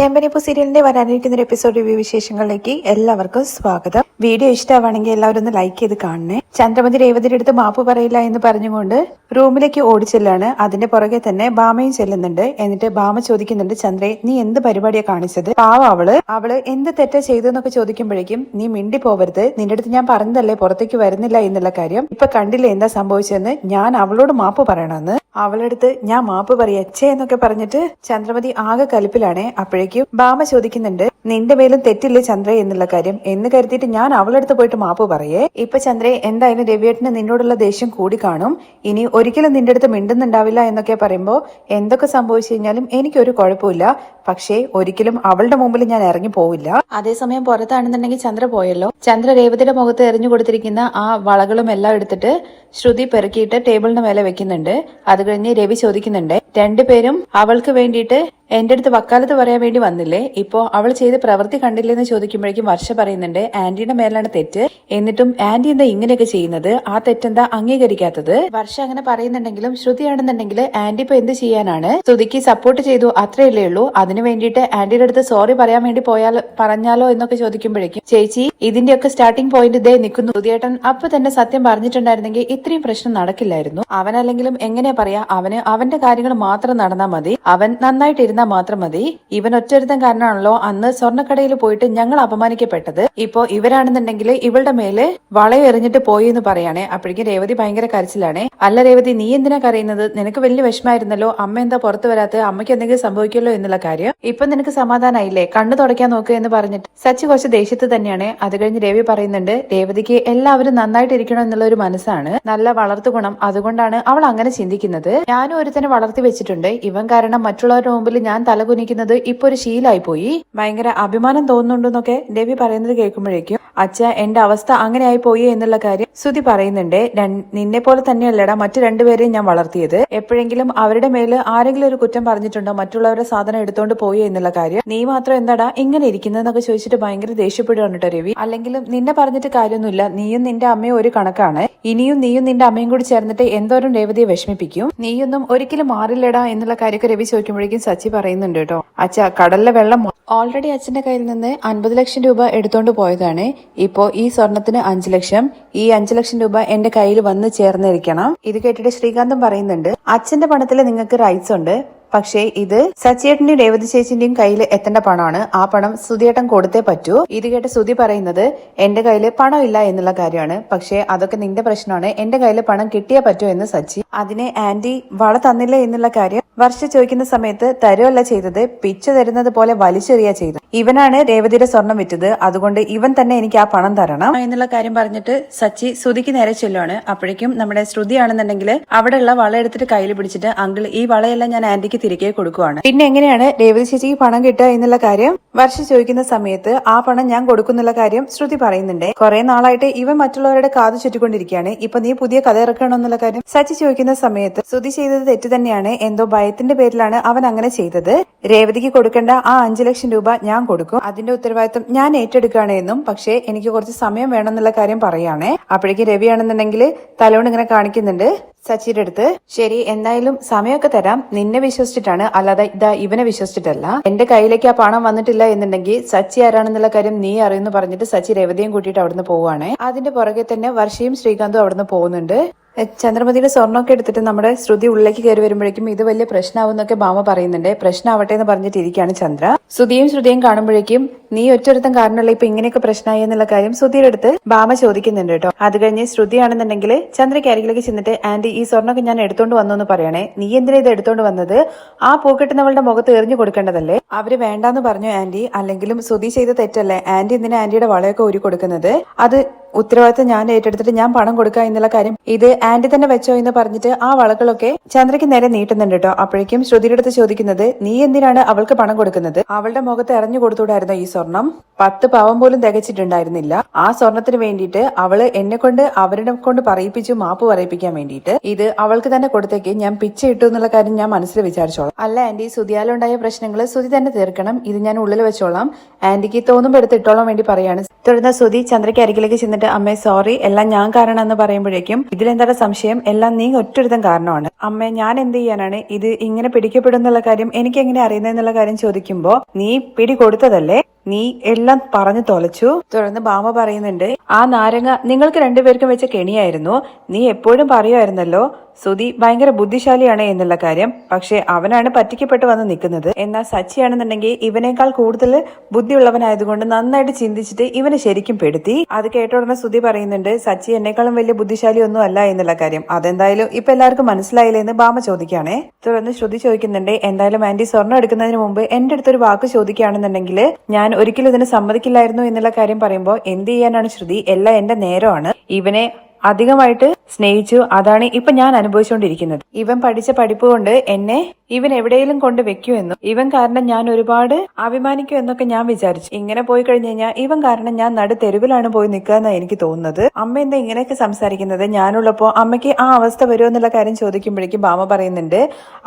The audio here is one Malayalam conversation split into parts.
ചേമ്പനിപ്പൂ സീരിയലിന്റെ വരാനിരിക്കുന്ന ഒരു എപ്പിസോഡ് റിവ്യൂ വിശേഷങ്ങളിലേക്ക് എല്ലാവർക്കും സ്വാഗതം. വീഡിയോ ഇഷ്ടമാണെങ്കിൽ എല്ലാവരും ഒന്ന് ലൈക്ക് ചെയ്ത് കാണണേ. ചന്ദ്രമതി രേവതിന്റെ അടുത്ത് മാപ്പ് പറയില്ല എന്ന് പറഞ്ഞുകൊണ്ട് റൂമിലേക്ക് ഓടിച്ചെല്ലാണ് അതിന്റെ പുറകെ തന്നെ ബാമയും ചെല്ലുന്നുണ്ട്. എന്നിട്ട് ബാമ ചോദിക്കുന്നുണ്ട് ചന്ദ്രയെ നീ എന്ത് പരിപാടിയാ കാണിച്ചത്? പാവ അവൾ. അവൾ എന്ത് തെറ്റാ ചെയ്തെന്നൊക്കെ ചോദിക്കുമ്പോഴേക്കും നീ മിണ്ടി പോവരുത് നിന്റെ അടുത്ത് ഞാൻ പറഞ്ഞതല്ലേ പുറത്തേക്ക് വരുന്നില്ല എന്നുള്ള കാര്യം ഇപ്പൊ കണ്ടില്ല എന്താ സംഭവിച്ചതെന്ന്? ഞാൻ അവളോട് മാപ്പ് പറയണമെന്ന്. അവളടുത്ത് ഞാൻ മാപ്പ് പറയച്ചേ എന്നൊക്കെ പറഞ്ഞിട്ട് ചന്ദ്രമതി ആകെ കലിപ്പിലാണേ. അപ്പോഴേക്കും ബാമ ചോദിക്കുന്നുണ്ട് നിന്റെ മേലും തെറ്റില്ലേ ചന്ദ്ര എന്നുള്ള കാര്യം? എന്ന് കരുതിയിട്ട് ഞാൻ അവളടുത്ത് പോയിട്ട് മാപ്പ് പറയേ. ഇപ്പൊ ചന്ദ്രയെ എന്തായാലും രവിയേട്ടന് നിന്നോടുള്ള ദേഷ്യം കൂടി കാണും. ഇനി ഒരിക്കലും നിന്റെ അടുത്ത് മിണ്ടുന്നുണ്ടാവില്ല എന്നൊക്കെ പറയുമ്പോ എന്തൊക്കെ സംഭവിച്ചു കഴിഞ്ഞാലും എനിക്കൊരു കുഴപ്പമില്ല. പക്ഷേ ഒരിക്കലും അവളുടെ മുമ്പിൽ ഞാൻ ഇറങ്ങി പോവില്ല. അതേസമയം പുറത്താണെന്നുണ്ടെങ്കിൽ ചന്ദ്ര പോയല്ലോ. ചന്ദ്ര രേവതിയുടെ മുഖത്ത് എറിഞ്ഞു കൊടുത്തിരിക്കുന്ന ആ വളകളും എല്ലാം എടുത്തിട്ട് ശ്രുതി പെറുക്കിയിട്ട് ടേബിളിന് മേലെ വെക്കുന്നുണ്ട്. അത് കഴിഞ്ഞ് രവി ചോദിക്കുന്നുണ്ട് രണ്ടുപേരും അവൾക്ക് വേണ്ടിയിട്ട് എന്റെ അടുത്ത് വക്കാലത്ത് പറയാൻ വേണ്ടി വന്നില്ലേ? ഇപ്പോ അവൾ ചെയ്ത് പ്രവൃത്തി കണ്ടില്ലെന്ന് ചോദിക്കുമ്പോഴേക്കും വർഷ പറയുന്നുണ്ട് ആന്റിയുടെ മേലാണ് തെറ്റ്. എന്നിട്ടും ആന്റി എന്താ ഇങ്ങനെയൊക്കെ ചെയ്യുന്നത്? ആ തെറ്റെന്താ അംഗീകരിക്കാത്തത്? വർഷ അങ്ങനെ പറയുന്നുണ്ടെങ്കിലും ശ്രുതിയാണെന്നുണ്ടെങ്കിൽ ആന്റി ഇപ്പൊ എന്ത് ചെയ്യാനാണ്? ശ്രുതിക്ക് സപ്പോർട്ട് ചെയ്തു അത്രയല്ലേ ഉള്ളൂ. അതിനു വേണ്ടിയിട്ട് ആന്റിയുടെ അടുത്ത് സോറി പറയാൻ വേണ്ടി പോയാൽ പറഞ്ഞാലോ എന്നൊക്കെ ചോദിക്കുമ്പോഴേക്കും ചേച്ചി ഇതിന്റെയൊക്കെ സ്റ്റാർട്ടിംഗ് പോയിന്റ് ഇതേ നിൽക്കുന്നു. ശ്രുതിയേട്ടൻ അപ്പൊ തന്നെ സത്യം പറഞ്ഞിട്ടുണ്ടായിരുന്നെങ്കിൽ ഇത്രയും പ്രശ്നം നടക്കില്ലായിരുന്നു. അവനല്ലെങ്കിലും എങ്ങനെയാ പറയാ? അവന് അവന്റെ കാര്യങ്ങൾ മാത്രം നടന്നാൽ മതി. അവൻ നന്നായിട്ട് ഇരുന്നാൽ മാത്രം മതി. ഇവൻ ഒറ്റൊരുത്തൻ കാരണമാണല്ലോ അന്ന് സ്വർണക്കടയിൽ പോയിട്ട് ഞങ്ങൾ അപമാനിക്കപ്പെട്ടത്. ഇപ്പോ ഇവരാണെന്നുണ്ടെങ്കിൽ ഇവളുടെ മേൽ വളയം എറിഞ്ഞിട്ട് പോയി എന്ന് പറയാണേ. അപ്പോഴേക്കും രേവതി ഭയങ്കര കരച്ചിലാണേ. അല്ല രേവതി നീ എന്തിനാ കരയുന്നത്? നിനക്ക് വലിയ വിഷമായിരുന്നല്ലോ അമ്മ എന്താ പുറത്തു വരാത്ത? അമ്മയ്ക്ക് എന്തെങ്കിലും സംഭവിക്കുമല്ലോ എന്നുള്ള കാര്യം. ഇപ്പൊ നിനക്ക് സമാധാനായില്ലേ? കണ്ണു തുടയ്ക്കാൻ നോക്കുക എന്ന് പറഞ്ഞിട്ട്. സച്ചി കുറച്ച് ദേഷ്യത്ത് തന്നെയാണ്. അത് കഴിഞ്ഞ് രവി പറയുന്നുണ്ട് രേവതിക്ക് എല്ലാവരും നന്നായിട്ട് ഇരിക്കണം എന്നുള്ള ഒരു മനസ്സാണ്. നല്ല വളർത്തു ഗുണം. അതുകൊണ്ടാണ് അവൾ അങ്ങനെ ചിന്തിക്കുന്നത്. ഞാനും ഒരുത്തനെ വളർത്തി വെച്ചിട്ടുണ്ട്. ഇവൻ കാരണം മറ്റുള്ളവരുടെ മുമ്പിൽ ഞാൻ തലകുനിക്കുന്നത് ഇപ്പൊ ഒരു ശീലായി പോയി ഭയങ്കര അഭിമാനം തോന്നുന്നുണ്ടെന്നൊക്കെ രവി പറയുന്നത് കേൾക്കുമ്പോഴേക്കും അച്ഛ എന്റെ അവസ്ഥ അങ്ങനെ ആയി പോയി എന്നുള്ള കാര്യം ശ്രുതി പറയുന്നുണ്ട്. നിന്നെ പോലെ തന്നെയല്ലടാ മറ്റു രണ്ടുപേരെയും ഞാൻ വളർത്തിയത്. എപ്പോഴെങ്കിലും അവരുടെ മേൽ ആരെങ്കിലും ഒരു കുറ്റം പറഞ്ഞിട്ടുണ്ടോ? മറ്റുള്ളവരുടെ സാധനം എടുത്തോണ്ട് പോയി എന്നുള്ള കാര്യം. നീ മാത്രം എന്താടാ ഇങ്ങനെ ഇരിക്കുന്നതെന്നൊക്കെ ചോദിച്ചിട്ട് ഭയങ്കര ദേഷ്യപ്പെടുകയാണ് കേട്ടോ രവി. അല്ലെങ്കിലും നിന്നെ പറഞ്ഞിട്ട് കാര്യമൊന്നുമില്ല. നീയും നിന്റെ അമ്മയും ഒരു കണക്കാണ്. ഇനിയും നീയും നിന്റെ അമ്മയും കൂടി ചേർന്നിട്ട് എന്തോരം രേവതിയെ വിഷമിപ്പിക്കും? നീയൊന്നും ഒരിക്കലും മാറില്ലടാ എന്നുള്ള കാര്യമൊക്കെ രവി ചോദിക്കുമ്പോഴേക്കും സച്ചി പറയുന്നുണ്ട് കേട്ടോ. അച്ഛ കടലിലെ വെള്ളം ഓൾറെഡി അച്ഛന്റെ കയ്യിൽ നിന്ന് അൻപത് ലക്ഷം രൂപ എടുത്തോണ്ട് പോയതാണ്. ഇപ്പോ ഈ സ്വർണത്തിന് അഞ്ചു ലക്ഷം. ഈ അഞ്ചു ലക്ഷം രൂപ എന്റെ കയ്യിൽ വന്ന് ചേർന്നിരിക്കണം. ഇത് കേട്ടിട്ട് ശ്രീകാന്തം പറയുന്നുണ്ട് അച്ഛന്റെ പണത്തിൽ നിങ്ങൾക്ക് റൈറ്റ്സ് ഉണ്ട്. പക്ഷേ ഇത് സച്ചിയേട്ടന്റെയും രേവതി ചേച്ചിന്റെയും കയ്യിൽ എത്തേണ്ട പണമാണ്. ആ പണം സുധിയേട്ടൻ കൊടുത്തേ പറ്റൂ. ഇത് കേട്ട് സുധി പറയുന്നത് എന്റെ കയ്യിൽ പണം ഇല്ല എന്നുള്ള കാര്യമാണ്. പക്ഷേ അതൊക്കെ നിന്റെ പ്രശ്നമാണ്. എന്റെ കയ്യിൽ പണം കിട്ടിയേ പറ്റൂ എന്ന് സച്ചി. അതിനെ ആന്റി വള തന്നില്ല എന്നുള്ള കാര്യം വർഷ ചോദിക്കുന്ന സമയത്ത് തരുമല്ല ചെയ്തത് പിച്ച തരുന്നത് പോലെ വലിച്ചെറിയ ചെയ്തത്. ഇവനാണ് രേവതിയുടെ സ്വർണം വിറ്റത്. അതുകൊണ്ട് ഇവൻ തന്നെ എനിക്ക് ആ പണം തരണം. എന്നുള്ള കാര്യം പറഞ്ഞിട്ട് സച്ചി ശ്രുതിക്ക് നേരെ ചെല്ലുവാണ്. അപ്പോഴേക്കും നമ്മുടെ ശ്രുതി ആണെന്നുണ്ടെങ്കിൽ അവിടെയുള്ള വള എടുത്തിട്ട് കയ്യിൽ പിടിച്ചിട്ട് അങ്കിൾ ഈ വളയെല്ലാം ഞാൻ ആന്റിക്ക് തിരികെ കൊടുക്കുവാണ്. പിന്നെ എങ്ങനെയാണ് രേവതി ചേച്ചിക്ക് പണം കിട്ടുക എന്നുള്ള കാര്യം? വർഷ ചോദിക്കുന്ന സമയത്ത് ആ പണം ഞാൻ കൊടുക്കുന്നുള്ള കാര്യം ശ്രുതി പറയുന്നുണ്ട്. കുറെ നാളായിട്ട് ഇവൻ മറ്റുള്ളവരുടെ കാതു ചുറ്റിക്കൊണ്ടിരിക്കുകയാണ്. ഇപ്പൊ നീ പുതിയ കഥ ഇറക്കണമെന്നുള്ള കാര്യം സച്ചി ചോദിക്കുന്ന സമയത്ത് ശ്രുതി ചെയ്തത് തെറ്റ് തന്നെയാണ്. എന്തോ ഭയത്തിന്റെ പേരിലാണ് അവൻ അങ്ങനെ ചെയ്തത്. രേവതിക്ക് കൊടുക്കേണ്ട ആ അഞ്ചു ലക്ഷം രൂപ ഞാൻ കൊടുക്കും. അതിന്റെ ഉത്തരവാദിത്വം ഞാൻ ഏറ്റെടുക്കുകയാണ് എന്നും പക്ഷേ എനിക്ക് കുറച്ച് സമയം വേണമെന്നുള്ള കാര്യം പറയുകയാണേ അപ്പോഴേക്ക് രവിയാണെന്നുണ്ടെങ്കിൽ തലോണ്ട് ഇങ്ങനെ കാണിക്കുന്നുണ്ട്. സച്ചിയുടെ അടുത്ത് ശരി എന്തായാലും സമയമൊക്കെ തരാം. നിന്നെ വിശ്വസിച്ചിട്ടാണ്. അല്ലാതെ ഇതാ ഇവനെ വിശ്വസിച്ചിട്ടല്ല. എന്റെ കയ്യിലേക്ക് ആ പണം വന്നിട്ടില്ല എന്നുണ്ടെങ്കിൽ സച്ചി ആരാണെന്നുള്ള കാര്യം നീ അറിയുന്നു പറഞ്ഞിട്ട് സച്ചി രേവതിയും കൂട്ടിയിട്ട് അവിടുന്ന് പോവുകയാണ്. അതിന്റെ പുറകെ തന്നെ വർഷയും ശ്രീകാന്തും അവിടുന്ന് പോകുന്നുണ്ട്. ചന്ദ്രമതിയുടെ സ്വർണമൊക്കെ എടുത്തിട്ട് നമ്മുടെ ശ്രുതി ഉള്ളിലേക്ക് കയറി വരുമ്പോഴേക്കും ഇത് വലിയ പ്രശ്നമാവുന്നൊക്കെ ഭാമ പറയുന്നുണ്ട്. പ്രശ്നമാവട്ടെ എന്ന് പറഞ്ഞിട്ട് ഇരിക്കുകയാണ് ചന്ദ്ര. ശ്രുതിയും ശ്രുതിയും കാണുമ്പോഴേക്കും നീ ഒറ്റൊരുത്തം കാരണമല്ല ഇപ്പൊ ഇങ്ങനെയൊക്കെ പ്രശ്നമായി എന്നുള്ള കാര്യം ശ്രുതിയുടെ അടുത്ത് ഭാമ ചോദിക്കുന്നുണ്ട് കേട്ടോ. അത് കഴിഞ്ഞ് ശ്രുതിയാണെന്നുണ്ടെങ്കിൽ ചന്ദ്രയ്ക്ക് അരികിലേക്ക് ചെന്നിട്ട് ആന്റി ഈ സ്വർണമൊക്കെ ഞാൻ എടുത്തോണ്ട് വന്നു എന്ന് പറയണേ. നീ എന്തിനാ ഇത് എടുത്തോണ്ട് വന്നത്? ആ പൂക്കെട്ടുന്നവളുടെ മുഖത്ത് എറിഞ്ഞു കൊടുക്കേണ്ടതല്ലേ? അവർ വേണ്ടാന്ന് പറഞ്ഞു ആന്റി അല്ലെങ്കിലും ശ്രുതി ചെയ്ത തെറ്റല്ലേ? ആന്റി എന്തിനാ ആന്റിയുടെ വളയൊക്കെ ഊരി കൊടുക്കുന്നത്? അത് ഉത്തരവാദിത്തം ഞാൻ ഏറ്റെടുത്തിട്ട് ഞാൻ പണം കൊടുക്കുക എന്നുള്ള കാര്യം ഇത് ആന്റി തന്നെ വെച്ചോ എന്ന് പറഞ്ഞിട്ട് ആ വളകളൊക്കെ ചന്ദ്രയ്ക്ക് നേരെ നീട്ടുന്നുണ്ട് കേട്ടോ. അപ്പോഴേക്കും ശ്രുതിയുടെ അടുത്ത് ചോദിക്കുന്നത് നീ എന്തിനാണ് അവൾക്ക് പണം കൊടുക്കുന്നത്? അവളുടെ മുഖത്ത് എറിഞ്ഞു കൊടുത്തുകൂടായിരുന്നോ ഈ സ്വർണം. പത്ത് പാവം പോലും തികച്ചിട്ടുണ്ടായിരുന്നില്ല. ആ സ്വർണത്തിന് വേണ്ടിയിട്ട് അവൾ എന്നെ കൊണ്ട് അവരുടെ കൊണ്ട് പറയിപ്പിച്ചു മാപ്പ് പറയിപ്പിക്കാൻ വേണ്ടിയിട്ട്. ഇത് അവൾക്ക് തന്നെ കൊടുത്തേക്ക് ഞാൻ പിച്ച ഇട്ടു എന്നുള്ള കാര്യം ഞാൻ മനസ്സിൽ വിചാരിച്ചോളാം. അല്ല ആന്റി സുതിയാലുണ്ടായ പ്രശ്നങ്ങൾ സുതി തന്നെ തീർക്കണം. ഇത് ഞാൻ ഉള്ളിൽ വെച്ചോളാം. ആന്റിക്ക് തോന്നുമ്പോൾ എടുത്ത് ഇട്ടോളാൻ വേണ്ടി പറയാണ്. തുടർന്ന് സുധി ചന്ദ്രയ്ക്ക് അരികിലേക്ക് ചെന്നിട്ട് അമ്മേ സോറി എല്ലാം ഞാൻ കാരണമെന്ന് പറയുമ്പോഴേക്കും ഇതിലെന്താണ് സംശയം? എല്ലാം നീ ഒറ്റൊരുത്തം കാരണമാണ്. അമ്മേ ഞാൻ എന്ത് ചെയ്യാനാണ്? ഇത് ഇങ്ങനെ പിടിക്കപ്പെടുന്നുള്ള കാര്യം എനിക്ക് എങ്ങനെ അറിയുന്നതെന്നുള്ള കാര്യം ചോദിക്കുമ്പോ നീ പിടി കൊടുത്തതല്ലേ? നീ എല്ലാം പറഞ്ഞു തൊലച്ചു. തുടർന്ന് ബാമ പറയുന്നുണ്ട് ആ നാരങ്ങ നിങ്ങൾക്ക് രണ്ടുപേർക്കും വെച്ച കെണിയായിരുന്നു. നീ എപ്പോഴും പറയുമായിരുന്നല്ലോ സുധി ഭയങ്കര ബുദ്ധിശാലിയാണ് എന്നുള്ള കാര്യം. പക്ഷെ അവനാണ് പറ്റിക്കപ്പെട്ട് വന്ന് നിൽക്കുന്നത്. എന്നാൽ സച്ചിയാണെന്നുണ്ടെങ്കിൽ ഇവനേക്കാൾ കൂടുതൽ ബുദ്ധിയുള്ളവനായതുകൊണ്ട് നന്നായിട്ട് ചിന്തിച്ചിട്ട് ഇവനെ ശരിക്കും പെടുത്തി. അത് കേട്ട ഉടനെ സുധി പറയുന്നുണ്ട് സച്ചി എന്നെക്കാളും വലിയ ബുദ്ധിശാലി ഒന്നും അല്ല എന്നുള്ള കാര്യം. അതെന്തായാലും ഇപ്പൊ എല്ലാവർക്കും മനസ്സിലായില്ലേ എന്ന് ബാമ ചോദിക്കുകയാണേ. തുടർന്ന് ശ്രുതി ചോദിക്കുന്നുണ്ട് എന്തായാലും ആന്റി സ്വർണം എടുക്കുന്നതിന് മുമ്പ് എന്റെ അടുത്തൊരു വാക്ക് ചോദിക്കുകയാണെന്നുണ്ടെങ്കിൽ ഞാൻ ഒരിക്കലും ഇതിന് സമ്മതിക്കില്ലായിരുന്നു എന്നുള്ള കാര്യം പറയുമ്പോൾ എന്ത് ചെയ്യാനാണ് ശ്രുതി? എല്ലാം എന്റെ നേരമാണ്. ഇവനെ അധികമായിട്ട് സ്നേഹിച്ചു. അതാണ് ഇപ്പൊ ഞാൻ അനുഭവിച്ചുകൊണ്ടിരിക്കുന്നത് ഇവൻ പഠിച്ച പഠിപ്പ് കൊണ്ട് എന്നെ ഇവൻ എവിടെയെങ്കിലും കൊണ്ട് വെക്കുമെന്നും ഇവൻ കാരണം ഞാൻ ഒരുപാട് അഭിമാനിക്കും എന്നൊക്കെ ഞാൻ വിചാരിച്ചു. ഇങ്ങനെ പോയി കഴിഞ്ഞു കഴിഞ്ഞാൽ ഇവൻ കാരണം ഞാൻ നടു തെരുവിലാണ് പോയി നിൽക്കുക എന്നാണ് എനിക്ക് തോന്നുന്നത്. അമ്മ എന്താ ഇങ്ങനെയൊക്കെ സംസാരിക്കുന്നത്? ഞാനുള്ളപ്പോ അമ്മയ്ക്ക് ആ അവസ്ഥ വരുമോ എന്നുള്ള കാര്യം ചോദിക്കുമ്പോഴേക്കും ഭാമ പറയുന്നുണ്ട്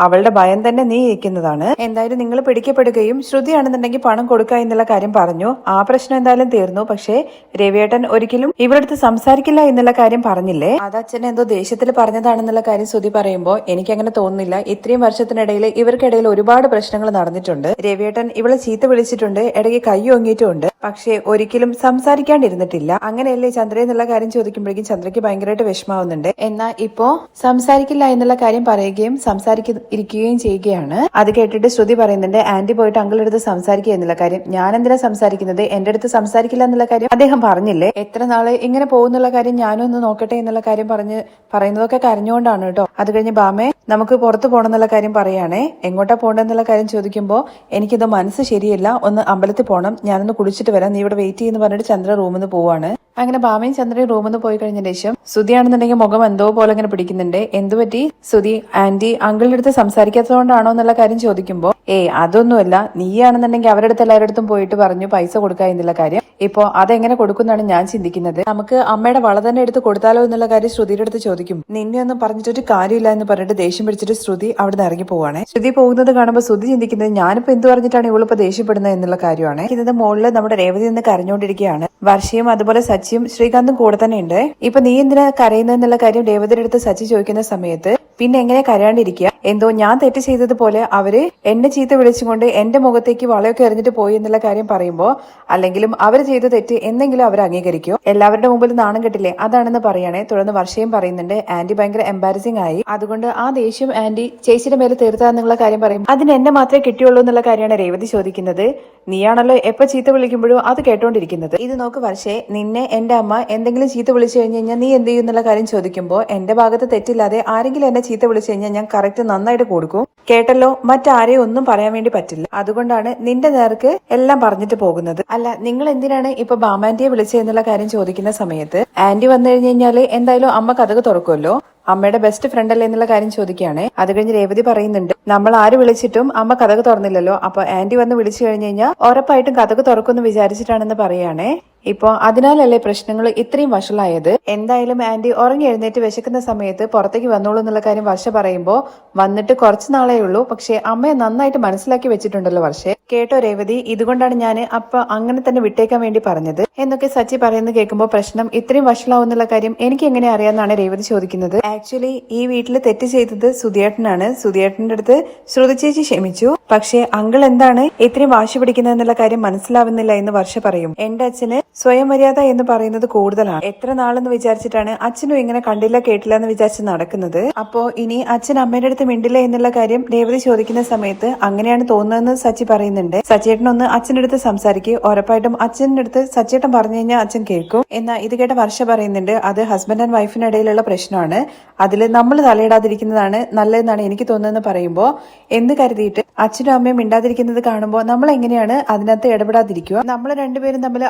അവളുടെ ഭയം തന്നെ നീ ഇരിക്കുന്നതാണ്. എന്തായാലും നിങ്ങൾ പിടിക്കപ്പെടുകയും ശ്രുതിയാണെന്നുണ്ടെങ്കിൽ പണം കൊടുക്കുക എന്നുള്ള കാര്യം പറഞ്ഞു. ആ പ്രശ്നം എന്തായാലും തീർന്നു. പക്ഷേ രവിയേട്ടൻ ഒരിക്കലും ഇവരടുത്ത് സംസാരിക്കില്ല എന്നുള്ള കാര്യം പറഞ്ഞില്ലേ? അത് അച്ഛൻ എന്തോ ദേഷ്യത്തിൽ പറഞ്ഞതാണെന്നുള്ള കാര്യം ശ്രുതി പറയുമ്പോൾ എനിക്ക് അങ്ങനെ തോന്നുന്നില്ല. ഇത്രയും വർഷത്തിനിടയിൽ ഇവർക്കിടയിൽ ഒരുപാട് പ്രശ്നങ്ങൾ നടന്നിട്ടുണ്ട്. രവിയേട്ടൻ ഇവളെ ചീത്ത വിളിച്ചിട്ടുണ്ട്. ഇടയ്ക്ക് കൈ ഒങ്ങിയിട്ടുമുണ്ട് പക്ഷേ ഒരിക്കലും സംസാരിക്കാണ്ടിരുന്നിട്ടില്ല. അങ്ങനെയല്ലേ ചന്ദ്ര എന്നുള്ള കാര്യം ചോദിക്കുമ്പോഴേക്കും ചന്ദ്രയ്ക്ക് ഭയങ്കരമായിട്ട് വിഷമാവുന്നുണ്ട്. എന്നാൽ ഇപ്പോ സംസാരിക്കില്ല എന്നുള്ള കാര്യം പറയുകയും സംസാരിക്കുകയും ചെയ്യുകയാണ്. അത് കേട്ടിട്ട് ശ്രുതി പറയുന്നുണ്ട് ആന്റി പോയിട്ട് അങ്കിളുടെ അടുത്ത് സംസാരിക്കുക എന്നുള്ള കാര്യം. ഞാൻ എന്തിനാ സംസാരിക്കുന്നത്? എന്റെ അടുത്ത് സംസാരിക്കില്ല എന്നുള്ള കാര്യം അദ്ദേഹം പറഞ്ഞില്ലേ? എത്ര നാൾ ഇങ്ങനെ പോകുന്നുള്ള കാര്യം ഞാനും ഒന്ന് നോക്കട്ടെ എന്നുള്ള കാര്യം പറഞ്ഞ് പറയുന്നതൊക്കെ കരഞ്ഞുകൊണ്ടാണ് കേട്ടോ. അത് കഴിഞ്ഞ് ബാമേ നമുക്ക് പുറത്തു പോകണം എന്നുള്ള കാര്യം പറയുകയാണേ എങ്ങോട്ടാ പോകണ്ടെന്നുള്ള കാര്യം ചോദിക്കുമ്പോൾ എനിക്കിത് മനസ്സ് ശരിയല്ല ഒന്ന് അമ്പലത്തിൽ പോകണം ഞാനൊന്ന് കുളിച്ചിട്ട് വരാം നീ ഇവിടെ വെയിറ്റ് ചെയ്യുന്ന പറഞ്ഞിട്ട് ചന്ദ്ര റൂമിൽ നിന്ന് പോവാണ്. അങ്ങനെ ബാമയും ചന്ദ്രയും റൂമിൽ നിന്ന് പോയി കഴിഞ്ഞ ശേഷം സുതിയാണെന്നുണ്ടെങ്കിൽ മുഖം എന്തോ പോലെ ഇങ്ങനെ പിടിക്കുന്നുണ്ട്. എന്തുപറ്റി സുതി ആന്റി അങ്കിളിന്റെ അടുത്ത് സംസാരിക്കാത്തതുകൊണ്ടാണോ എന്നുള്ള കാര്യം ചോദിക്കുമ്പോൾ ഏയ് അതൊന്നുമല്ല. നീയാണെന്നുണ്ടെങ്കിൽ അവരുടെ അടുത്ത് എല്ലാവരുടെ അടുത്തും പോയിട്ട് പറഞ്ഞു പൈസ കൊടുക്കുക എന്നുള്ള കാര്യം. ഇപ്പോ അതെങ്ങനെ കൊടുക്കുന്നാണ് ഞാൻ ചിന്തിക്കുന്നത്. നമുക്ക് അമ്മയുടെ വള തന്നെ എടുത്ത് കൊടുത്താലോ എന്നുള്ള കാര്യം ശ്രുതിയുടെ അടുത്ത് ചോദിക്കും. നിന്നെ ഒന്നും പറഞ്ഞിട്ടൊരു കാര്യമില്ല എന്ന് പറഞ്ഞിട്ട് ദേഷ്യം പിടിച്ചിട്ട് ശ്രുതി അവിടെ നിന്ന് ഇറങ്ങി പോവാണ്. ശ്രുതി പോകുന്നത് കാണുമ്പോൾ ശ്രുതി ചിന്തിക്കുന്നത് ഞാനിപ്പോ എന്ത് പറഞ്ഞിട്ടാണ് ഇവളിപ്പോ ദേഷ്യപ്പെടുന്നത് എന്നുള്ള കാര്യമാണ്. ഇതിന്റെ മുകളിൽ നമ്മുടെ രേവതി നിന്ന് കരഞ്ഞുകൊണ്ടിരിക്കുകയാണ്. വർഷയും അതുപോലെ സച്ചിയും ശ്രീകാന്തും കൂടെ തന്നെ ഉണ്ട്. ഇപ്പൊ നീ എന്തിനാ കരയുന്നത് എന്നുള്ള കാര്യം രേവതിയുടെ അടുത്ത് സച്ചി ചോദിക്കുന്ന സമയത്ത് പിന്നെ എങ്ങനെ കരയാണ്ടിരിക്കുക? എന്തോ ഞാൻ തെറ്റ് ചെയ്തതുപോലെ അവർ എന്നെ ചീത്ത വിളിച്ചുകൊണ്ട് എന്റെ മുഖത്തേക്ക് വളയൊക്കെ എറിഞ്ഞിട്ട് പോയി എന്നുള്ള കാര്യം പറയുമ്പോൾ അല്ലെങ്കിലും അവർ ചെയ്ത തെറ്റ് എന്തെങ്കിലും അവർ അംഗീകരിക്കോ? എല്ലാവരുടെ മുമ്പിൽ നാണം കെട്ടില്ലേ? അതാണെന്ന് പറയണേ. തുടർന്ന് വർഷയും പറയുന്നുണ്ട്. ആന്റി ഭയങ്കര എംബാരസിംഗ് ആയി. അതുകൊണ്ട് ആ ദേഷ്യം ആന്റി ചേച്ചിയുടെ മേലെ തീർത്താന്നുള്ള കാര്യം പറയും അതിന് എന്നെ മാത്രമേ കിട്ടിയുള്ളൂ എന്നുള്ള കാര്യമാണ് രേവതി ചോദിക്കുന്നത്. നീയാണല്ലോ എപ്പോ ചീത്ത വിളിക്കുമ്പോഴും അത് കേട്ടോണ്ടിരിക്കുന്നത്. ഇത് നോക്ക് വർഷേ നിന്നെ എന്റെ അമ്മ എന്തെങ്കിലും ചീത്ത വിളിച്ചു കഴിഞ്ഞു കഴിഞ്ഞാൽ നീ എന്ത് ചെയ്യും എന്നുള്ള കാര്യം ചോദിക്കുമ്പോൾ എന്റെ ഭാഗത്ത് തെറ്റില്ലാതെ ആരെങ്കിലും എന്നെ ചീത്ത വിളിച്ചു കഴിഞ്ഞാൽ ഞാൻ കറക്റ്റ് നന്നായിട്ട് കൊടുക്കും. കേട്ടല്ലോ മറ്റാരെയും ഒന്നും പറയാൻ വേണ്ടി പറ്റില്ല. അതുകൊണ്ടാണ് നിന്റെ നേർക്ക് എല്ലാം പറഞ്ഞിട്ട് പോകുന്നത്. അല്ല നിങ്ങൾ എന്തിനാണ് ഇപ്പൊ ബാമാന്റിയെ വിളിച്ചതെന്നുള്ള കാര്യം ചോദിക്കുന്ന സമയത്ത് ആന്റി വന്നു കഴിഞ്ഞു കഴിഞ്ഞാൽ എന്തായാലും അമ്മ കഥക് തുറക്കുമല്ലോ അമ്മയുടെ ബെസ്റ്റ് ഫ്രണ്ട് അല്ലേ എന്നുള്ള കാര്യം ചോദിക്കുകയാണ്. അത് കഴിഞ്ഞ് രേവതി പറയുന്നുണ്ട് നമ്മൾ ആര് വിളിച്ചിട്ടും അമ്മ കഥക് തുറന്നില്ലല്ലോ. അപ്പൊ ആന്റി വന്ന് വിളിച്ചു കഴിഞ്ഞു കഴിഞ്ഞാൽ ഉറപ്പായിട്ടും കഥക് തുറക്കുമെന്ന് വിചാരിച്ചിട്ടാണെന്ന് പറയുകയാണേ ഇപ്പോ അതിനാലല്ലേ പ്രശ്നങ്ങൾ ഇത്രയും വഷളായത്? എന്തായാലും ആന്റി ഉറങ്ങി എഴുന്നേറ്റ് വിശക്കുന്ന സമയത്ത് പുറത്തേക്ക് വന്നോളൂ എന്നുള്ള കാര്യം വർഷ പറയുമ്പോ വന്നിട്ട് കുറച്ച് നാളേ ഉള്ളൂ. പക്ഷെ അമ്മയെ നന്നായിട്ട് മനസ്സിലാക്കി വെച്ചിട്ടുണ്ടല്ലോ വർഷേ. കേട്ടോ രേവതി ഇതുകൊണ്ടാണ് ഞാൻ അപ്പൊ അങ്ങനെ തന്നെ വിട്ടേക്കാൻ വേണ്ടി പറഞ്ഞത്. എന്നൊക്കെ സച്ചി പറയുന്നത് കേൾക്കുമ്പോൾ പ്രശ്നം ഇത്രയും വഷളാവുന്നുള്ള കാര്യം എനിക്ക് എങ്ങനെ അറിയാമെന്നാണ് രേവതി ചോദിക്കുന്നത്. ആക്ച്വലി ഈ വീട്ടിൽ തെറ്റ് ചെയ്തത് സുധിയേട്ടനാണ്. സുധിയേട്ടന്റെ അടുത്ത് ശ്രുതി ചേച്ചി ക്ഷമിച്ചു. പക്ഷെ അങ്കിൾ എന്താണ് ഇത്രയും വാശി പിടിക്കുന്നത് എന്നുള്ള കാര്യം മനസ്സിലാവുന്നില്ല എന്ന് വർഷ പറയും. എന്റെ അച്ഛന് സ്വയം മര്യാദ എന്ന് പറയുന്നത് കൂടുതലാണ്. എത്ര നാളെന്ന് വിചാരിച്ചിട്ടാണ് അച്ഛനും ഇങ്ങനെ കണ്ടില്ല കേട്ടില്ല എന്ന് വിചാരിച്ച് നടക്കുന്നത്? അപ്പോ ഇനി അച്ഛൻ അമ്മയുടെ അടുത്ത് മിണ്ടില്ല എന്നുള്ള കാര്യം രേവതി ചോദിക്കുന്ന സമയത്ത് അങ്ങനെയാണ് തോന്നുന്നതെന്ന് സച്ചി പറയുന്നുണ്ട്. സച്ചേട്ടൻ ഒന്ന് അച്ഛന്റെ അടുത്ത് സംസാരിക്കുക ഉറപ്പായിട്ടും അച്ഛന്റെ അടുത്ത് സച്ചേട്ടൻ പറഞ്ഞു കഴിഞ്ഞാൽ അച്ഛൻ കേൾക്കും. എന്നാൽ ഇത് കേട്ട വർഷ പറയുന്നുണ്ട് അത് ഹസ്ബൻഡ് ആൻഡ് വൈഫിനിടയിലുള്ള പ്രശ്നമാണ്. അതിൽ നമ്മൾ തലയിടാതിരിക്കുന്നതാണ് നല്ലതെന്നാണ് എനിക്ക് തോന്നുന്നതെന്ന് പറയുമ്പോൾ എന്ന് കരുതിയിട്ട് അച്ഛനും അമ്മയും മിണ്ടാതിരിക്കുന്നത് കാണുമ്പോൾ നമ്മൾ എങ്ങനെയാണ് അതിനകത്ത് ഇടപെടാതിരിക്കുക? നമ്മൾ രണ്ടുപേരും തമ്മിൽ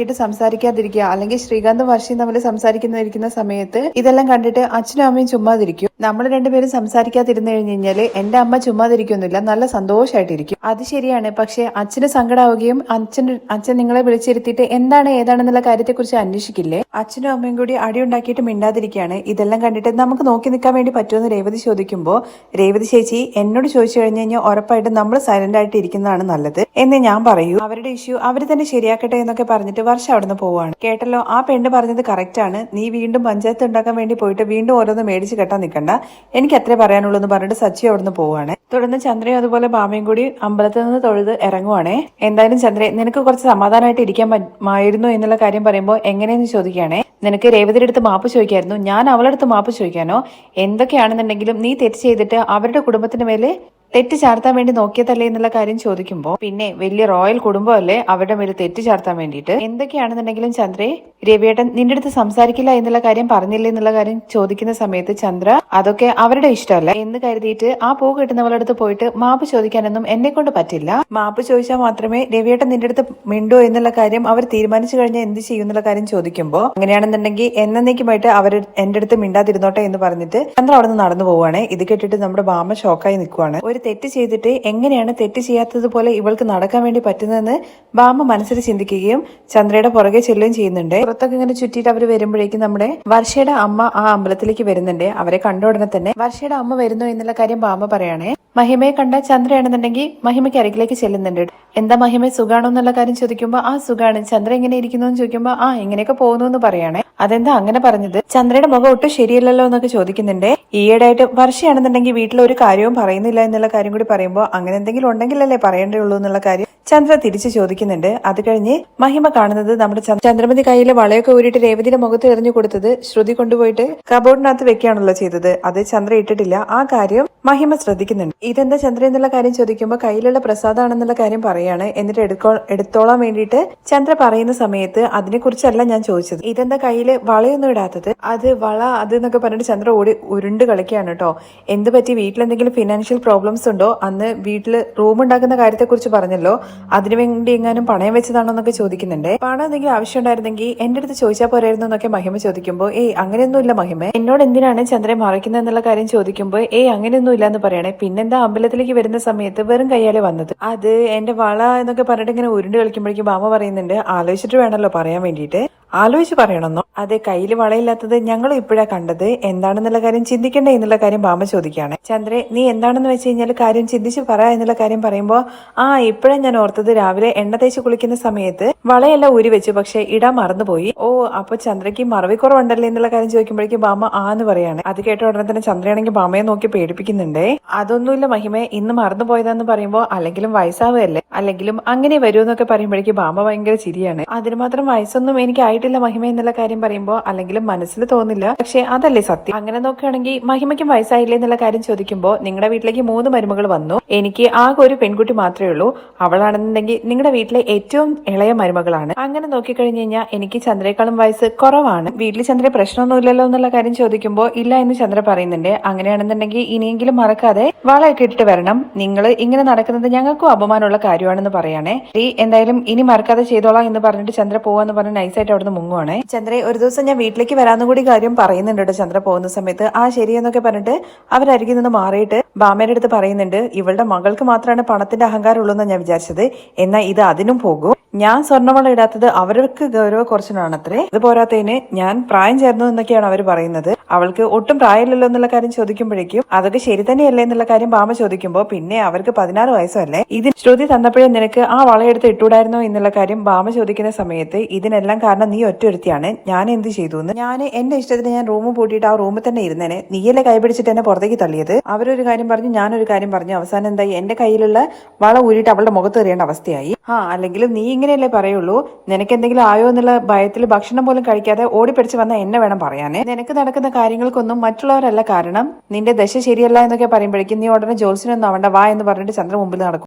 അടിയുണ്ടാക്കിയിട്ട് സംസാരിക്കാതിരിക്കുക. അല്ലെങ്കിൽ ശ്രീകാന്തും വർഷയും തമ്മിൽ സംസാരിക്കുന്നതിരിക്കുന്ന സമയത്ത് ഇതെല്ലാം കണ്ടിട്ട് അച്ഛനും അമ്മയും ചുമ്മാതിരിക്കും. നമ്മൾ രണ്ടുപേരും സംസാരിക്കാതിരുന്നു കഴിഞ്ഞു കഴിഞ്ഞാൽ എന്റെ അമ്മ ചുമ്മാതിരിക്കൊന്നുമില്ല നല്ല സന്തോഷമായിട്ടിരിക്കും അത് ശരിയാണ്. പക്ഷെ അച്ഛന് സങ്കടാവുകയും അച്ഛൻ അച്ഛൻ നിങ്ങളെ വിളിച്ചിരുത്തിയിട്ട് എന്താണ് ഏതാണെന്നുള്ള കാര്യത്തെക്കുറിച്ച് അന്വേഷിക്കില്ലേ? അച്ഛനും അമ്മയും കൂടി അടി ഉണ്ടാക്കിയിട്ട് മിണ്ടാതിരിക്കുകയാണ്. ഇതെല്ലാം കണ്ടിട്ട് നമുക്ക് നോക്കി നിൽക്കാൻ വേണ്ടി പറ്റുമെന്ന് രേവതി ചോദിക്കുമ്പോൾ രേവതി ചേച്ചി എന്നോട് ചോദിച്ചു കഴിഞ്ഞു കഴിഞ്ഞാൽ ഉറപ്പായിട്ടും നമ്മൾ സൈലന്റ് ആയിട്ട് ഇരിക്കുന്നതാണ് നല്ലത്. എന്ന് ഞാൻ പറയൂ. അവരുടെ ഇഷ്യൂ അവർ തന്നെ ശരിയാക്കട്ടെ എന്നൊക്കെ പറഞ്ഞിട്ട് വർഷം അവിടുന്ന് പോവാണ് കേട്ടല്ലോ ആ പെണ്ണ് പറഞ്ഞത് കറക്റ്റ് ആണ്. നീ വീണ്ടും പഞ്ചായത്ത് ഉണ്ടാക്കാൻ വേണ്ടി പോയിട്ട് വീണ്ടും ഓരോന്ന് മേടിച്ച് കെട്ടാൻ നിൽക്കണ്ട എനിക്ക് അത്രേ പറയാനുള്ളൂ എന്ന് പറഞ്ഞിട്ട് സച്ചി അവിടുന്ന് പോവാണ് തുടർന്ന് ചന്ദ്രയും അതുപോലെ ബാമയും കൂടി അമ്പലത്തിൽ നിന്ന് തൊഴുത് ഇറങ്ങുവാണേ. എന്തായാലും ചന്ദ്ര നിനക്ക് കുറച്ച് സമാധാനമായിട്ട് ഇരിക്കാൻ പറ്റുമായിരുന്നു എന്നുള്ള കാര്യം പറയുമ്പോൾ എങ്ങനെയെന്ന് ചോദിക്കുകയാണേ. നിനക്ക് രേവതിയുടെ അടുത്ത് മാപ്പ് ചോദിക്കായിരുന്നു. ഞാൻ അവളുടെ അടുത്ത് മാപ്പ് ചോദിക്കാനോ? എന്തൊക്കെയാണെന്നുണ്ടെങ്കിലും നീ തെറ്റ് ചെയ്തിട്ട് അവരുടെ കുടുംബത്തിന് മേലെ തെറ്റ് ചാർത്താൻ വേണ്ടി നോക്കിയതല്ലേ എന്നുള്ള കാര്യം ചോദിക്കുമ്പോൾ പിന്നെ വലിയ റോയൽ കുടുംബമല്ലേ അവരുടെ മേലെ തെറ്റ് ചാർത്താൻ വേണ്ടിയിട്ട്? എന്തൊക്കെയാണെന്നുണ്ടെങ്കിലും ചന്ദ്രേ രവിയേട്ടൻ നിന്റെ അടുത്ത് സംസാരിക്കില്ല എന്നുള്ള കാര്യം പറഞ്ഞില്ല എന്നുള്ള കാര്യം ചോദിക്കുന്ന സമയത്ത് ചന്ദ്ര അതൊക്കെ അവരുടെ ഇഷ്ടമല്ല. എന്ന് കരുതിയിട്ട് ആ പൂ കിട്ടുന്നവളുടെ അടുത്ത് പോയിട്ട് മാപ്പ് ചോദിക്കാനൊന്നും എന്നെ കൊണ്ട് പറ്റില്ല. മാപ്പ് ചോദിച്ചാൽ മാത്രമേ രവിയേട്ടൻ നിന്റെ അടുത്ത് മിണ്ടോ എന്നുള്ള കാര്യം അവർ തീരുമാനിച്ചു കഴിഞ്ഞാൽ എന്ത് ചെയ്യും എന്നുള്ള കാര്യം ചോദിക്കുമ്പോൾ അങ്ങനെയാണെന്നുണ്ടെങ്കിൽ എന്നേക്കുമായിട്ട് അവർ എന്റെ അടുത്ത് മിണ്ടാതിരുന്നോട്ടെ എന്ന് പറഞ്ഞിട്ട് ചന്ദ്ര അവിടെ നിന്ന് നടന്നു പോവുകയാണ്. ഇത് കേട്ടിട്ട് നമ്മുടെ മാമ ഷോക്കായി നിൽക്കുവാണ്. ഒരു തെറ്റ് ചെയ്തിട്ട് എങ്ങനെയാണ് തെറ്റ് ചെയ്യാത്തതുപോലെ ഇവൾക്ക് നടക്കാൻ വേണ്ടി പറ്റുന്നതെന്ന് ബാമ മനസ്സിൽ ചിന്തിക്കുകയും ചന്ദ്രയുടെ പുറകെ ചെല്ലുകയും ചെയ്യുന്നുണ്ട്. പുറത്തൊക്കെ ഇങ്ങനെ ചുറ്റിയിട്ട് അവർ വരുമ്പോഴേക്കും നമ്മുടെ വർഷയുടെ അമ്മ ആ അമ്പലത്തിലേക്ക് വരുന്നുണ്ട്. അവരെ കണ്ട ഉടനെ തന്നെ വർഷയുടെ അമ്മ വരുന്നു എന്നുള്ള കാര്യം ബാമ പറയണേ. മഹിമയെ കണ്ട ചന്ദ്രയാണെന്നുണ്ടെങ്കിൽ മഹിമയ്ക്ക് അരികിലേക്ക് ചെല്ലുന്നുണ്ട്. എന്താ മഹിമ സുഖാണോ എന്നുള്ള കാര്യം ചോദിക്കുമ്പോൾ ആ സുഖാണ്. ചന്ദ്ര എങ്ങനെ ഇരിക്കുന്നു എന്ന് ചോദിക്കുമ്പോൾ ആ എങ്ങനെയൊക്കെ പോകുന്നു എന്ന് പറയണേ. അതെന്താ അങ്ങനെ പറഞ്ഞത്? ചന്ദ്രയുടെ മുഖം ഒട്ടും ശരിയല്ലല്ലോ എന്നൊക്കെ ചോദിക്കുന്നുണ്ട്. ഈയിടെയായിട്ട് വർഷയാണെന്നുണ്ടെങ്കിൽ വീട്ടിൽ ഒരു കാര്യവും പറയുന്നില്ല എന്നുള്ള കാര്യം കൂടി പറയുമ്പോൾ അങ്ങനെ എന്തെങ്കിലും ഉണ്ടെങ്കിലല്ലേ പറയേണ്ടേ എന്നുള്ള കാര്യം ചന്ദ്ര തിരിച്ചു ചോദിക്കുന്നുണ്ട്. അത് കഴിഞ്ഞ് മഹിമ കാണുന്നത് നമ്മുടെ ചന്ദ്രമതി കയ്യിലെ വളയൊക്കെ ഊരിട്ട് രേവതിയുടെ മുഖത്ത് എറിഞ്ഞു കൊടുത്തത് ശ്രുതി കൊണ്ടുപോയിട്ട് കബോർഡിനകത്ത് വെക്കുകയാണല്ലോ ചെയ്തത്. അത് ചന്ദ്ര ഇട്ടിട്ടില്ല. ആ കാര്യം മഹിമ ശ്രദ്ധിക്കുന്നുണ്ട്. ഇതെന്താ ചന്ദ്രൻ എന്നുള്ള കാര്യം ചോദിക്കുമ്പോൾ കയ്യിലുള്ള പ്രസാദാണെന്നുള്ള കാര്യം പറയാണ്. എന്നിട്ട് എടുക്കോ എടുത്തോളാൻ വേണ്ടിയിട്ട് ചന്ദ്ര പറയുന്ന സമയത്ത് അതിനെക്കുറിച്ചല്ല ഞാൻ ചോദിച്ചത്. ഇതെന്താ കയ്യിൽ വളയൊന്നും ഇടാത്തത്? അത് വള അത് എന്നൊക്കെ പറഞ്ഞിട്ട് ചന്ദ്ര ഓടി ഉരുണ്ട് കളിക്കുകയാണ് കേട്ടോ എന്ത് പറ്റി? വീട്ടിലെന്തെങ്കിലും ഫിനാൻഷ്യൽ പ്രോബ്ലംസ് ഉണ്ടോ? അന്ന് വീട്ടിൽ റൂം ഉണ്ടാക്കുന്ന കാര്യത്തെക്കുറിച്ച് പറഞ്ഞല്ലോ. അതിനു വേണ്ടി എങ്ങാനും പണയം വെച്ചതാണോ എന്നൊക്കെ ചോദിക്കുന്നുണ്ട്. പണം എന്തെങ്കിലും ആവശ്യം ഉണ്ടായിരുന്നെങ്കിൽ എന്റെ അടുത്ത് ചോദിച്ചാൽ പോരായിരുന്നു എന്നൊക്കെ മഹിമ ചോദിക്കുമ്പോൾ ഏയ് അങ്ങനെയൊന്നുമില്ല മഹിമ. എന്നോട് എന്തിനാണ് ചന്ദ്രൻ മറയ്ക്കുന്നത് എന്നുള്ള കാര്യം ചോദിക്കുമ്പോൾ ഏയ് അങ്ങനെയൊന്നും ഇല്ല എന്ന് പറയണേ. പിന്നെന്താ അമ്പലത്തിലേക്ക് വരുന്ന സമയത്ത് വെറും കയ്യാലെ വന്നത്? അത് എന്റെ വള എന്നൊക്കെ പറഞ്ഞിട്ട് ഇങ്ങനെ ഉരുണ്ട് കളിക്കുമ്പോഴേക്കും ബാമ പറയുന്നുണ്ട് ആലോചിച്ചിട്ട് വേണമല്ലോ പറയാൻ വേണ്ടിയിട്ട്. ആലോചിച്ച് പറയണമെന്നോ? അതെ കയ്യിൽ വളയില്ലാത്തത് ഞങ്ങൾ ഇപ്പോഴാ കണ്ടത്. എന്താണെന്നുള്ള കാര്യം ചിന്തിക്കണ്ടേ എന്നുള്ള കാര്യം ബാമ ചോദിക്കുകയാണ്. ചന്ദ്രെ നീ എന്താണെന്ന് വെച്ച് കഴിഞ്ഞാൽ കാര്യം ചിന്തിച്ച് പറ എന്നുള്ള കാര്യം പറയുമ്പോ ആ ഇപ്പോഴാ ഞാൻ ഓർത്തത് രാവിലെ എണ്ണ തേച്ച് കുളിക്കുന്ന സമയത്ത് വളയെല്ലാം ഊരി വെച്ചു പക്ഷെ ഇടാൻ മറന്നുപോയി. ഓ അപ്പൊ ചന്ദ്രയ്ക്ക് മറവിക്കുറവുണ്ടല്ലേ എന്നുള്ള കാര്യം ചോദിക്കുമ്പോഴേക്കും ബാമ ആ എന്ന് പറയാണ്. അത് കേട്ട ഉടനെ തന്നെ ചന്ദ്രയാണെങ്കിൽ ബാമയെ നോക്കി പേടിപ്പിക്കുന്നുണ്ടേ. അതൊന്നുമില്ല മഹിമയെ ഇന്ന് മറന്നു പോയതാന്ന് പറയുമ്പോ അല്ലെങ്കിലും വയസ്സാവുകയല്ലേ? അല്ലെങ്കിലും അങ്ങനെ വരുമെന്നൊക്കെ പറയുമ്പോഴേക്കും ബാമ ഭയങ്കര ചിരിയാണ്. അതിന് മാത്രം വയസ്സൊന്നും എനിക്ക് ആയിട്ടില്ല മഹിമ എന്നുള്ള കാര്യം പറയുമ്പോൾ അല്ലെങ്കിൽ മനസ്സിൽ തോന്നില്ല. പക്ഷെ അതല്ലേ സത്യം. അങ്ങനെ നോക്കുകയാണെങ്കിൽ മഹിമയ്ക്കും വയസ്സായില്ലേ എന്നുള്ള കാര്യം ചോദിക്കുമ്പോൾ നിങ്ങളുടെ വീട്ടിലേക്ക് മൂന്ന് മരുമകൾ വന്നു. എനിക്ക് ആകെ ഒരു പെൺകുട്ടി മാത്രമേ ഉള്ളൂ. അവളാണെന്നുണ്ടെങ്കിൽ നിങ്ങളുടെ വീട്ടിലെ ഏറ്റവും ഇളയ മരുമകളാണ്. അങ്ങനെ നോക്കിക്കഴിഞ്ഞു കഴിഞ്ഞാൽ എനിക്ക് ചന്ദ്രയെക്കാളും വയസ്സ് കുറവാണ്. വീട്ടിൽ ചന്ദ്ര പ്രശ്നമൊന്നുമില്ലല്ലോ എന്നുള്ള കാര്യം ചോദിക്കുമ്പോൾ ഇല്ല എന്ന് ചന്ദ്ര പറയുന്നുണ്ട്. അങ്ങനെയാണെന്നുണ്ടെങ്കിൽ ഇനിയെങ്കിലും മറക്കാതെ വളയൊക്കെ ഇട്ടിട്ട് വരണം. നിങ്ങൾ ഇങ്ങനെ നടക്കുന്നത് ഞങ്ങൾക്കും അപമാനമുള്ള കാര്യമാണെന്ന് പറയാണേ. എന്തായാലും ഇനി മറക്കാതെ ചെയ്തോളാം എന്ന് പറഞ്ഞിട്ട് ചന്ദ്ര പോവാന്ന് പറഞ്ഞ് നൈസായിട്ട് അവിടുന്ന് മുങ്ങുവാണ്. ചന്ദ്ര ഒരു ദിവസം ഞാൻ വീട്ടിലേക്ക് വരാന്നും കൂടി കാര്യം പറയുന്നുണ്ട് കേട്ടോ ചന്ദ്ര പോകുന്ന സമയത്ത്. ആ ശരിയെന്നൊക്കെ പറഞ്ഞിട്ട് അവരരികിൽ നിന്ന് മാറിയിട്ട് ബാമയുടെ അടുത്ത് പറയുന്നുണ്ട് ഇവളുടെ മകൾക്ക് മാത്രമാണ് പണത്തിന്റെ അഹങ്കാരം ഉള്ളൂ ഞാൻ വിചാരിച്ചത്. എന്നാൽ ഇത് അതിനും പോകും. ഞാൻ സ്വർണമള ഇടാത്തത് അവർക്ക് ഗൗരവ കുറച്ചിനാണത്രേ? ഇത് പോരാത്തതിന് ഞാൻ പ്രായം ചേർന്നു എന്നൊക്കെയാണ് അവർ പറയുന്നത്. അവൾക്ക് ഒട്ടും പ്രായമില്ലല്ലോ എന്നുള്ള കാര്യം ചോദിക്കുമ്പോഴേക്കും അതൊക്കെ ശരി തന്നെയല്ലേ എന്നുള്ള കാര്യം ബാമ ചോദിക്കുമ്പോൾ പിന്നെ അവർക്ക് പതിനാറ് വയസ്സല്ലേ? ഇതിന് ശ്രുതി തന്നപ്പോഴേ നിനക്ക് ആ വളയെടുത്ത് ഇട്ടൂടായിരുന്നോ എന്നുള്ള കാര്യം ബാമ ചോദിക്കുന്ന സമയത്ത് ഇതിനെല്ലാം കാരണം നീ ഒറ്റയൊരുത്തിയാണ്. ഞാൻ എന്ത് ചെയ്തു എന്ന്? ഞാൻ എന്റെ ഇഷ്ടത്തിന് ഞാൻ റൂം പൂട്ടിയിട്ട് ആ റൂമിൽ തന്നെ ഇരുന്നേനെ. നീയല്ലേ കൈപിടിച്ചിട്ട് എന്നെ പുറത്തേക്ക് തള്ളിയത്? അവരൊരു കാര്യം പറഞ്ഞു ഞാനൊരു കാര്യം പറഞ്ഞു. അവസാനം എന്തായി? എന്റെ കയ്യിലുള്ള വള ഊരിയിട്ട് അവളുടെ മുഖത്ത് എറിയേണ്ട അവസ്ഥയായി. ആ അല്ലെങ്കിൽ നീ ഇങ്ങനെയല്ലേ പറയുള്ളൂ? നിനക്ക് എന്തെങ്കിലും ആയോ എന്നുള്ള ഭയത്തിൽ ഭക്ഷണം പോലും കഴിക്കാതെ ഓടിപ്പിടിച്ച് വന്ന എന്നെ വേണം പറയാനേ? നിനക്ക് നടക്കുന്ന കാര്യങ്ങൾക്കൊന്നും മറ്റുള്ളവരല്ല കാരണം. നിന്റെ ദശ ശരിയല്ല എന്നൊക്കെ പറയുമ്പോഴേക്കും നീ ഉടനെ ജോത്സ്യനൊന്നും ആവണ്ട. വാ എന്ന് പറഞ്ഞിട്ട് ചന്ദ്ര മുമ്പിൽ നടക്കും.